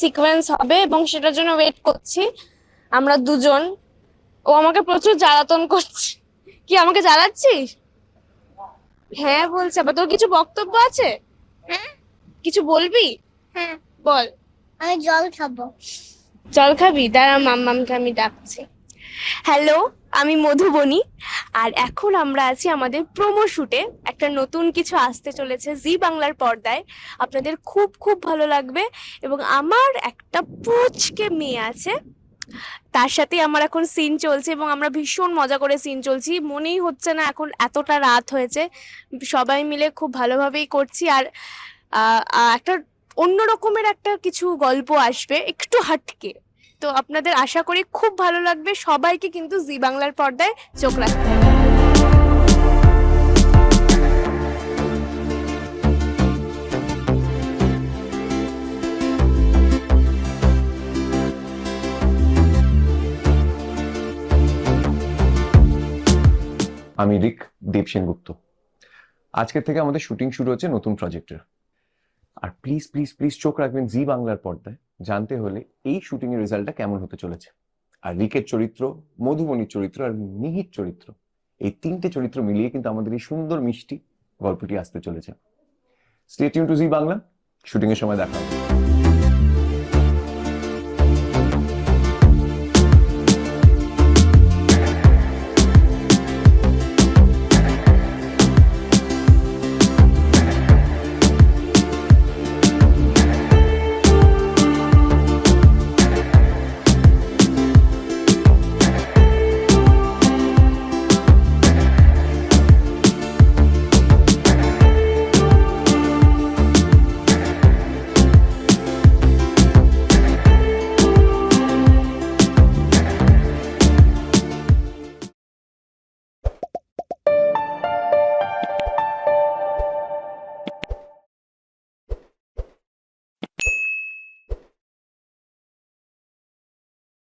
Sequence হবে এবং সেটার জন্য ওয়েট করছি। আমরা দুজন। ও আমাকে প্রচুর জ্বালাতন করছে। কি আমাকে জ্বালাচ্ছিস? হ্যাঁ বলছে। আবার তোর কিছু বক্তব্য আছে? হ্যাঁ। কিছু বলবি? হ্যাঁ। বল। আমি জল খাব। জল খাবি? দাঁড়া মাম্মামকে আমি ডাকছি। হ্যালো আমি মধুবনী। আর এখন আমরা আছি আমাদের প্রোমো শুটে একটা নতুন কিছু আসতে চলেছে জি বাংলার পর্দায়। আপনাদের খুব খুব ভালো লাগবে। এবং আমার একটা পুচকে মেয়ে আছে। তার সাথে আমার এখন সিন চলছে এবং আমরা ভীষণ মজা করে সিন চলছি। মনেই হচ্ছে না এখন এতটা রাত হয়েছে। সবাই মিলে খুব ভালোভাবেই করছি। আর একটা অন্য রকমের একটা কিছু গল্প আসবে। একটু হাটকে। তো আপনাদের আশা করি খুব ভালো লাগবে। সবাইকে কিন্তু জি বাংলার পর্দায় চোখ রাখতে হবে। আমি রিক দেব সেনগুপ্ত। আজকের থেকে আমাদের শুটিং শুরু হচ্ছে নতুন প্রজেক্টের। আর প্লিজ প্লিজ প্লিজ চোখ রাখবেন জি বাংলার পর্দায়। জানতে হলে এই শুটিং এর রেজাল্টটা কেমন হতে চলেছে? আর রিকের চরিত্র, মধুবনির চরিত্র আর মিহির চরিত্র, এই তিনটে চরিত্র মিলিয়ে কিন্তু আমাদের এই সুন্দর মিষ্টি গল্পটি আসতে চলেছে। Stay tuned to Zee Bangla shooting এর সময় দেখা হবে।